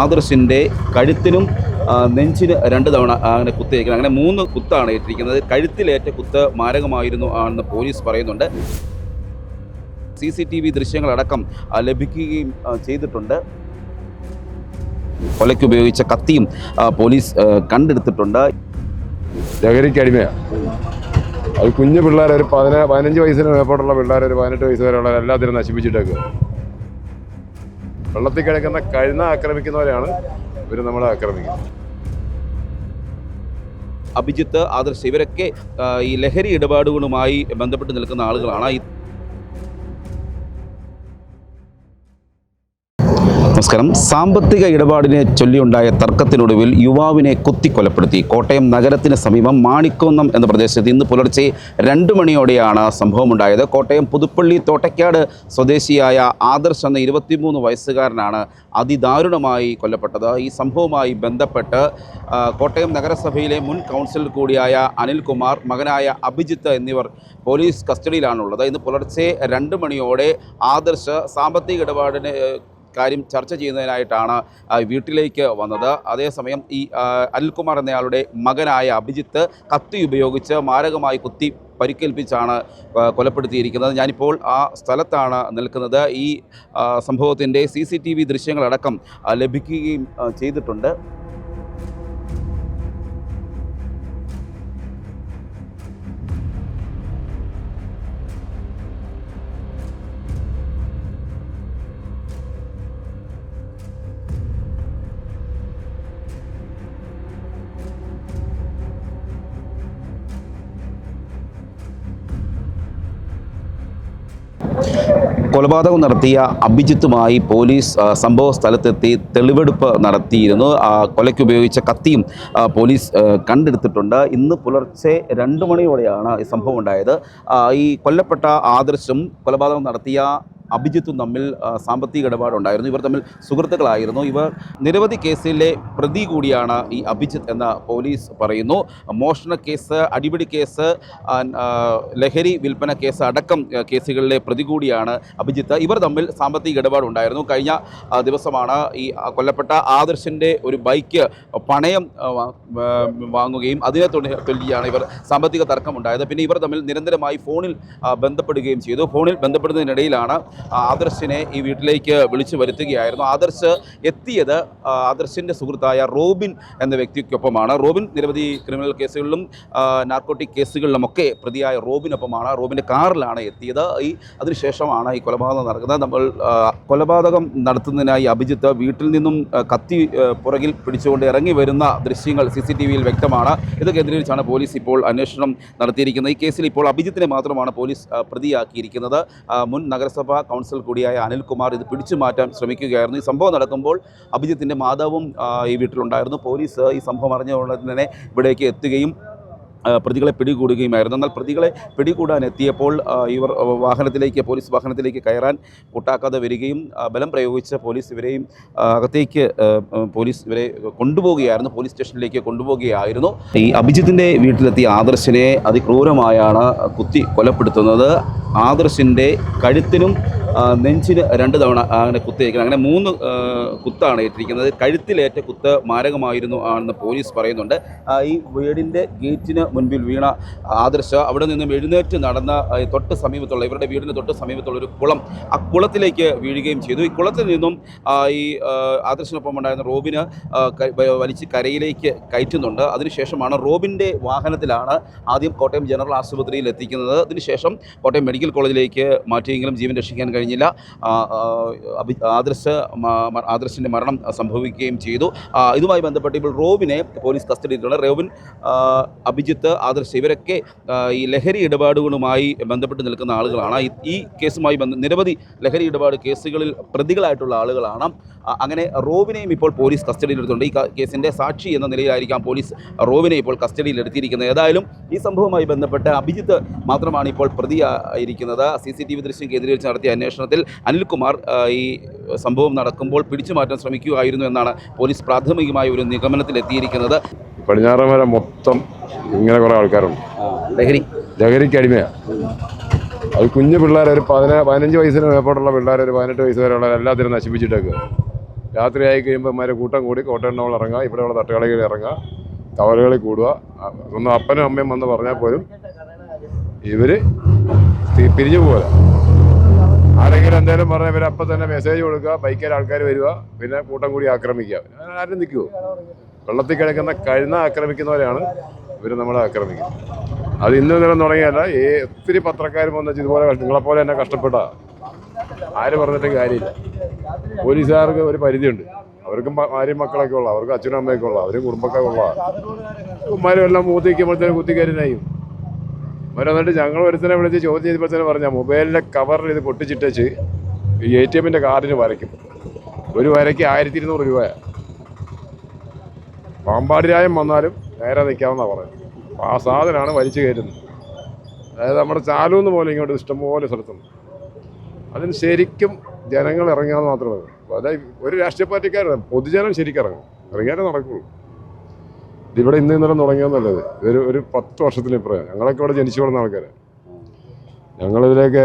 ആദർശിന്റെ കഴുത്തിനും നെഞ്ചിന് രണ്ട് തവണ അങ്ങനെ കുത്തേക്കുന്നത് അങ്ങനെ മൂന്ന് കുത്താണ് ഏറ്റിരിക്കുന്നത്. കഴുത്തിലേറ്റ കുത്ത് മാരകമായിരുന്നു ആണെന്ന് പോലീസ് പറയുന്നുണ്ട്. സി സി ടി വി ദൃശ്യങ്ങളടക്കം ലഭിക്കുകയും ചെയ്തിട്ടുണ്ട്. കൊലയ്ക്ക് ഉപയോഗിച്ച കത്തിയും പോലീസ് കണ്ടെടുത്തിട്ടുണ്ട്. ലഹരിക്ക് അടിമയാണ് അത് കുഞ്ഞു പതിന പതിനഞ്ച് വയസ്സിന് മേപ്പോട്ടുള്ള പിള്ളേർ ഒരു പതിനെട്ട് വയസ്സ് വരെയുള്ള എല്ലാത്തിനും നശിപ്പിച്ചിട്ടേക്ക്. വെള്ളത്തിൽ കിടക്കുന്ന കഴുന്ന ആക്രമിക്കുന്നവരെയാണ് ഇവർ നമ്മളെ ആക്രമിക്കുന്നത്. അഭിജിത്ത് ആദർശ് ഇവരൊക്കെ ഈ ലഹരി ഇടപാടുകളുമായി ബന്ധപ്പെട്ട് നിൽക്കുന്ന ആളുകളാണ്. നമസ്കാരം. സാമ്പത്തിക ഇടപാടിനെ ചൊല്ലിയുണ്ടായ തർക്കത്തിനൊടുവിൽ യുവാവിനെ കുത്തിക്കൊലപ്പെടുത്തി. കോട്ടയം നഗരത്തിന് സമീപം മാണിക്കുന്നം എന്ന പ്രദേശത്ത് ഇന്ന് പുലർച്ചെ രണ്ട് മണിയോടെയാണ് സംഭവമുണ്ടായത്. കോട്ടയം പുതുപ്പള്ളി തോട്ടയ്ക്കാട് സ്വദേശിയായ ആദർശ് എന്ന ഇരുപത്തിമൂന്ന് വയസ്സുകാരനാണ് അതിദാരുണമായി കൊല്ലപ്പെട്ടത്. ഈ സംഭവവുമായി ബന്ധപ്പെട്ട് കോട്ടയം നഗരസഭയിലെ മുൻ കൗൺസിലർ കൂടിയായ അനിൽകുമാർ മകനായ അഭിജിത്ത് എന്നിവർ പോലീസ് കസ്റ്റഡിയിലാണുള്ളത്. ഇന്ന് പുലർച്ചെ രണ്ട് മണിയോടെ ആദർശ് സാമ്പത്തിക ഇടപാടിന് കാര്യം ചർച്ച ചെയ്യുന്നതിനായിട്ടാണ് വീട്ടിലേക്ക് വന്നത്. അതേസമയം ഈ അനിൽകുമാർ എന്നയാളുടെ മകനായ അഭിജിത്ത് കത്തി ഉപയോഗിച്ച് മാരകമായി കുത്തി പരിക്കേൽപ്പിച്ചാണ് കൊലപ്പെടുത്തിയിരിക്കുന്നത്. ഞാനിപ്പോൾ ആ സ്ഥലത്താണ് നിൽക്കുന്നത്. ഈ സംഭവത്തിന്റെ സി സി ടി വി ദൃശ്യങ്ങളടക്കം ലഭിക്കുകയും ചെയ്തിട്ടുണ്ട്. കൊലപാതകം നടത്തിയ അഭിജിത്തുമായി പോലീസ് സംഭവ സ്ഥലത്തെത്തി തെളിവെടുപ്പ് നടത്തിയിരുന്നു. ആ, കൊലയ്ക്ക് ഉപയോഗിച്ച കത്തിയും പോലീസ് കണ്ടെടുത്തിട്ടുണ്ട്. ഇന്ന് പുലർച്ചെ രണ്ട് മണിയോടെയാണ് ഈ സംഭവം ഉണ്ടായത്. ഈ കൊല്ലപ്പെട്ട ആദർശും കൊലപാതകം നടത്തിയ അഭിജിത്തും തമ്മിൽ സാമ്പത്തിക ഇടപാടുണ്ടായിരുന്നു. ഇവർ തമ്മിൽ സുഹൃത്തുക്കളായിരുന്നു. ഇവർ നിരവധി കേസിലെ പ്രതി കൂടിയാണ് ഈ അഭിജിത്ത് എന്ന പോലീസ് പറയുന്നു. മോഷണ കേസ് അടിപിടി കേസ് ലഹരി വിൽപ്പന കേസ് അടക്കം കേസുകളിലെ പ്രതി കൂടിയാണ് അഭിജിത്ത്. ഇവർ തമ്മിൽ സാമ്പത്തിക ഇടപാടുണ്ടായിരുന്നു. കഴിഞ്ഞ ദിവസമാണ് ഈ കൊല്ലപ്പെട്ട ആദർശിന്റെ ഒരു ബൈക്ക് പണയം വാങ്ങുകയും അതിനെ തൊടി- ഇവർ സാമ്പത്തിക തർക്കമുണ്ടായത്. പിന്നെ ഇവർ തമ്മിൽ നിരന്തരമായി ഫോണിൽ ബന്ധപ്പെടുകയും ചെയ്തു. ഫോണിൽ ബന്ധപ്പെടുന്നതിനിടയിലാണ് ആദർശിനെ ഈ വീട്ടിലേക്ക് വിളിച്ചു വരുത്തുകയായിരുന്നു. ആദർശ് എത്തിയത് ആദർശിന്റെ സുഹൃത്തായ റോബിൻ എന്ന വ്യക്തിക്കൊപ്പമാണ്. റോബിൻ നിരവധി ക്രിമിനൽ കേസുകളിലും നാർക്കോട്ടിക് കേസുകളിലുമൊക്കെ പ്രതിയായ റോബിനൊപ്പമാണ്. റോബിന്റെ കാറിലാണ് എത്തിയത്. ഈ അതിനുശേഷമാണ് ഈ കൊലപാതകം നടക്കുന്നത്. നമ്മൾ കൊലപാതകം നടത്തുന്നതിനായി അഭിജിത്ത് വീട്ടിൽ നിന്നും കത്തി പുറകിൽ പിടിച്ചുകൊണ്ട് ഇറങ്ങി വരുന്ന ദൃശ്യങ്ങൾ സി സി ടി വിയിൽ വ്യക്തമാണ്. ഇത് കേന്ദ്രീകരിച്ചാണ് പോലീസ് ഇപ്പോൾ അന്വേഷണം നടത്തിയിരിക്കുന്നത്. ഈ കേസിൽ ഇപ്പോൾ അഭിജിത്തിനെ മാത്രമാണ് പോലീസ് പ്രതിയാക്കിയിരിക്കുന്നത്. മുൻ നഗരസഭാ കൗൺസിൽ കൂടിയായ അനിൽകുമാർ ഇത് പിടിച്ചു മാറ്റാൻ ശ്രമിക്കുകയായിരുന്നു. ഈ സംഭവം നടക്കുമ്പോൾ അഭിജിത്തിന്റെ മാതാവും ഈ വീട്ടിലുണ്ടായിരുന്നു. പോലീസ് ഈ സംഭവം അറിഞ്ഞുകൊണ്ട് തന്നെ ഇവിടേക്ക് എത്തുകയും പ്രതികളെ പിടികൂടുകയുമായിരുന്നു. എന്നാൽ പ്രതികളെ പിടികൂടാൻ എത്തിയപ്പോൾ ഇവർ വാഹനത്തിലേക്ക് പോലീസ് വാഹനത്തിലേക്ക് കയറാൻ കൂട്ടാക്കാതെ വരികയും ബലം പ്രയോഗിച്ച പോലീസ് ഇവരെയും അകത്തേക്ക് പോലീസ് ഇവരെ കൊണ്ടുപോവുകയായിരുന്നു പോലീസ് സ്റ്റേഷനിലേക്ക് കൊണ്ടുപോവുകയായിരുന്നു. ഈ അഭിജിത്തിന്റെ വീട്ടിലെത്തിയ ആദർശിനെ അതിക്രൂരമായാണ് കുത്തി കൊലപ്പെടുത്തുന്നത്. ആദർശിന്റെ കഴുത്തിനും നെഞ്ചിന് രണ്ട് തവണ അങ്ങനെ കുത്തിയേക്കുന്നത് അങ്ങനെ മൂന്ന് കുത്താണ് ഏറ്റിരിക്കുന്നത്. കഴുത്തിലേറ്റ കുത്ത് മാരകമായിരുന്നു ആണെന്ന് പോലീസ് പറയുന്നുണ്ട്. ഈ വീടിന്റെ ഗേറ്റിന് മുൻപിൽ വീണ ആദർശ അവിടെ നിന്നും എഴുന്നേറ്റ് നടന്ന തൊട്ട് സമീപത്തുള്ള ഇവരുടെ വീടിന് തൊട്ട് സമീപത്തുള്ള ഒരു കുളം ആ കുളത്തിലേക്ക് വീഴുകയും ചെയ്തു. ഈ കുളത്തിൽ നിന്നും ഈ ആദർശനൊപ്പം ഉണ്ടായിരുന്ന റോബിന് വലിച്ച് കരയിലേക്ക് കയറ്റുന്നുണ്ട്. അതിനുശേഷമാണ് റോബിന്റെ വാഹനത്തിലാണ് ആദ്യം കോട്ടയം ജനറൽ ആശുപത്രിയിൽ എത്തിക്കുന്നത്. അതിനുശേഷം കോട്ടയം മെഡിക്കൽ കോളേജിലേക്ക് മാറ്റിയെങ്കിലും ജീവൻ രക്ഷിക്കാൻ കഴിഞ്ഞില്ല. ആദർശ ആദർശിന്റെ മരണം സംഭവിക്കുകയും ചെയ്തു. ഇതുമായി ബന്ധപ്പെട്ട് ഇപ്പോൾ റോബിനെ പോലീസ് കസ്റ്റഡിയിലുള്ള റോബിൻ അഭിജിത്ത് ആദർശ് ഇവരൊക്കെ ഈ ലഹരി ഇടപാടുകളുമായി ബന്ധപ്പെട്ട് നിൽക്കുന്ന ആളുകളാണ്. ഈ- കേസുമായി ബന്ധ നിരവധി ലഹരി ഇടപാട് കേസുകളിൽ പ്രതികളായിട്ടുള്ള ആളുകളാണ്. അങ്ങനെ റോബിനെയും ഇപ്പോൾ പോലീസ് കസ്റ്റഡിയിലെടുത്തുണ്ട് ഈ കേസിന്റെ സാക്ഷി എന്ന നിലയിലായിരിക്കാം പോലീസ് റോബിനെ ഇപ്പോൾ കസ്റ്റഡിയിൽ എടുത്തിരിക്കുന്നത് ഏതായാലും ഈ സംഭവവുമായി ബന്ധപ്പെട്ട് അഭിജിത്ത് മാത്രമാണ് ഇപ്പോൾ പ്രതിയായിരിക്കുന്നത് സി സി ടി വി ദൃശ്യം കേന്ദ്രീകരിച്ച് നടത്തിയ അന്വേഷണത്തിൽ അനിൽകുമാർ ഈ സംഭവം നടക്കുമ്പോൾ പിടിച്ചു മാറ്റാൻ ശ്രമിക്കുകയായിരുന്നു എന്നാണ് പോലീസ് പ്രാഥമികമായ ഒരു നിഗമനത്തിലെത്തിയിരിക്കുന്നത് പടിഞ്ഞാറൻ വരെ മൊത്തം ഇങ്ങനെ കുറേ ആൾക്കാരുണ്ട്. ലഹരി. ലഹരിക്ക് അടിമയാണ് അത് കുഞ്ഞു പിള്ളേർ ഒരു പതിനാ പതിനഞ്ച് വയസ്സിന് മേപ്പോട്ടുള്ള പിള്ളേർ ഒരു പതിനെട്ട് വയസ്സ് വരെയുള്ള എല്ലാത്തിനും നശിപ്പിച്ചിട്ടേക്ക്. രാത്രി ആയി കഴിയുമ്പോൾ ഇമാരെ കൂട്ടം കൂടി കോട്ടയം ടൗണിൽ ഇറങ്ങുക ഇവിടെയുള്ള തട്ടുകളിൽ ഇറങ്ങുക കവലകളിൽ കൂടുക. ഒന്ന് അപ്പനും അമ്മയും വന്ന് പറഞ്ഞാൽ പോലും ഇവർ പിരിഞ്ഞു പോകില്ല ആരെങ്കിലും എന്തെങ്കിലും പറഞ്ഞാൽ ഇവർ അപ്പം തന്നെ മെസ്സേജ് കൊടുക്കുക ബൈക്കിൽ ആൾക്കാർ വരിക പിന്നെ കൂട്ടം കൂടി ആക്രമിക്കുക. ആരും നിൽക്കുമോ വെള്ളത്തിൽ കിടക്കുന്ന കഴുന്ന ആക്രമിക്കുന്നവരെയാണ് ഇവർ നമ്മളെ ആക്രമിക്കുന്നത്. അത് ഇന്ന് നേരം തുടങ്ങിയല്ല ഈ ഒത്തിരി പത്രക്കാരും വന്നിച്ച് ഇതുപോലെ നിങ്ങളെപ്പോലെ തന്നെ കഷ്ടപ്പെട്ട. ആര് പറഞ്ഞിട്ടും കാര്യമില്ല. പോലീസുകാർക്ക് ഒരു പരിധിയുണ്ട്. അവർക്കും ഭാര്യയും മക്കളൊക്കെ ഉള്ള അവർക്ക് അച്ഛനും അമ്മയൊക്കെ ഉള്ള അവരും കുടുംബക്കാരുള്ള ഉമ്മാരും എല്ലാം മൂത്തിക്കുമ്പോഴത്തേക്കും കുത്തിക്കരിനായും അവർ എന്നിട്ട് ഞങ്ങൾ ഒരുത്തനെ വിളിച്ച് ചോദ്യം ചെയ്തപ്പോൾ തന്നെ പറഞ്ഞാൽ മൊബൈലിന്റെ കവറിൽ ഇത് പൊട്ടിച്ചിട്ടേച്ച് എ ടി എമ്മിന്റെ കാർഡിന് വരയ്ക്കും. ഒരു വരയ്ക്ക് ആയിരത്തി ഇരുന്നൂറ് രൂപയാണ് പാമ്പാടിരായം വന്നാലും നേരെ നിൽക്കാമെന്നാണ് പറയുന്നത്. ആ സാധനമാണ് വലിച്ചു കയറ്റുന്നത്. അതായത് നമ്മുടെ ചാലൂന്ന് പോലെ ഇങ്ങോട്ട് ഇഷ്ടംപോലെ സ്ഥലത്തുണ്ട്. അതിന് ശരിക്കും ജനങ്ങൾ ഇറങ്ങാമെന്ന് മാത്രമേ അതായത് ഒരു രാഷ്ട്രീയ പാർട്ടിക്കാരുടെ പൊതുജനം ശരിക്കും ഇറങ്ങും ഇറങ്ങിയാലേ നടക്കുള്ളൂ. ഇതിവിടെ ഇന്ന് ഇന്നലെ തുടങ്ങിയെന്നുള്ളത് ഇതൊരു ഒരു പത്ത് വർഷത്തിന് ഇപ്പുറം. ഞങ്ങളൊക്കെ ഇവിടെ ജനിച്ചു വളർന്ന ആൾക്കാരാണ് ഞങ്ങളിതിലേക്ക്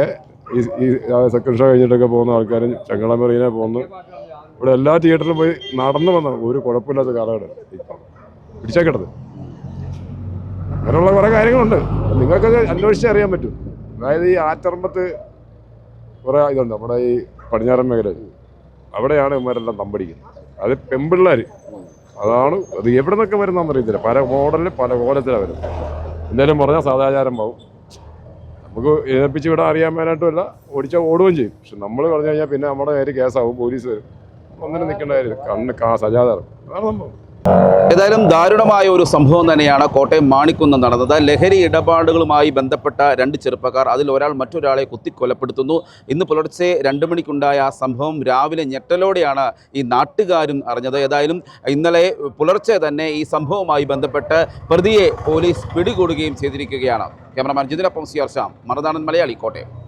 ഈ ഈ സെക്കൻഡ് ഷോ കഴിഞ്ഞിട്ടൊക്കെ പോകുന്ന ആൾക്കാരും ചങ്ങള മെറീനെ പോകുന്നു. ഇവിടെ എല്ലാ തിയേറ്ററിലും പോയി നടന്നു വന്ന ഒരു കുഴപ്പമില്ലാത്ത കാലഘട്ടം. പിടിച്ചേക്കട്ടത് അങ്ങനെയുള്ള കുറേ കാര്യങ്ങളുണ്ട്. നിങ്ങൾക്കത് അന്വേഷിച്ച് അറിയാൻ പറ്റും. അതായത് ഈ ആറ്റർമ്പത്ത് കുറേ ഇതുണ്ട്. നമ്മുടെ ഈ പടിഞ്ഞാറൻ മേഖല അവിടെയാണ് ഇവന്മാരെല്ലാം തമ്പടിക്കുന്നത്. അത് പെമ്പിള്ളേർ അതാണ് അത് എവിടെ നിന്നൊക്കെ വരുന്നതെന്ന് അറിയത്തില്ല. പല മോഡലിൽ പല കോലത്തിലാണ് വരുന്നത്. എന്തായാലും പറഞ്ഞാൽ സദാചാരം പാവും. നമുക്ക് ഏൽപ്പിച്ച് വിടാൻ അറിയാൻ മേലായിട്ടുമല്ല ഓടിച്ചാൽ ഓടുകയും ചെയ്യും. പക്ഷെ നമ്മൾ പറഞ്ഞു കഴിഞ്ഞാൽ പിന്നെ നമ്മുടെ നേരെ കേസാവും പോലീസ് വരും. ഒന്നിനും നിൽക്കേണ്ട കാര്യം കണ്ണ് കാ സജാചാരം അതാണ് സംഭവം. ഏതായാലും ദാരുണമായ ഒരു സംഭവം തന്നെയാണ് കോട്ടയം മാണിക്കുന്ന് നടന്നത്. ലഹരി ഇടപാടുകളുമായി ബന്ധപ്പെട്ട രണ്ട് ചെറുപ്പക്കാർ അതിൽ ഒരാൾ മറ്റൊരാളെ കുത്തിക്കൊലപ്പെടുത്തുന്നു. ഇന്ന് പുലർച്ചെ രണ്ട് മണിക്കുണ്ടായ ആ സംഭവം രാവിലെ ഞെട്ടലോടെയാണ് ഈ നാട്ടുകാരും അറിഞ്ഞത്. ഏതായാലും ഇന്നലെ പുലർച്ചെ തന്നെ ഈ സംഭവവുമായി ബന്ധപ്പെട്ട് പ്രതിയെ പോലീസ് പിടികൂടുകയും ചെയ്തിരിക്കുകയാണ്. ക്യാമറമാൻ ജിതിനൊപ്പം സി ആർ ശ്യാം. മലയാളി കോട്ടയം.